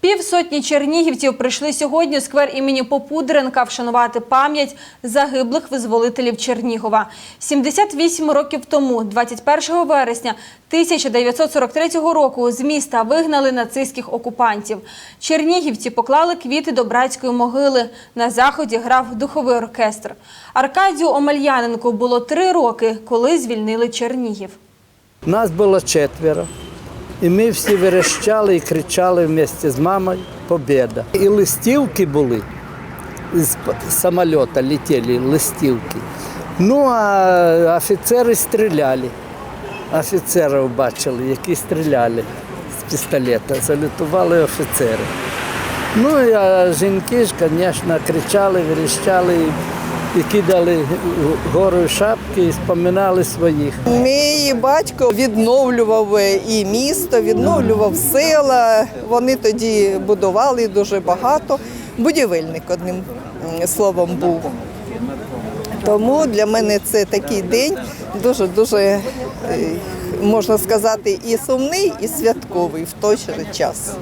Півсотні чернігівців прийшли сьогодні у сквер імені Попудренка вшанувати пам'ять загиблих визволителів Чернігова. 78 років тому, 21 вересня 1943 року, з міста вигнали нацистських окупантів. Чернігівці поклали квіти до братської могили. На заході грав духовий оркестр. Аркадію Омельяненку було три роки, коли звільнили Чернігів. Нас було четверо. І ми всі верещали і кричали вместе з мамою Побєда. І листівки були з самоліта летіли листівки. Ну, а офіцери стріляли. Офіцерів бачили, які стріляли з пістолета. Залютували офіцери. Ну, а жінки ж, звісно, кричали, верещали і, кидали гору шапки і споминали своїх. Мій батько відновлював і місто, відновлював села. Вони тоді будували дуже багато. Будівельник одним словом був. Тому для мене це такий день дуже дуже е, можна сказати і сумний, і святковий в той же час.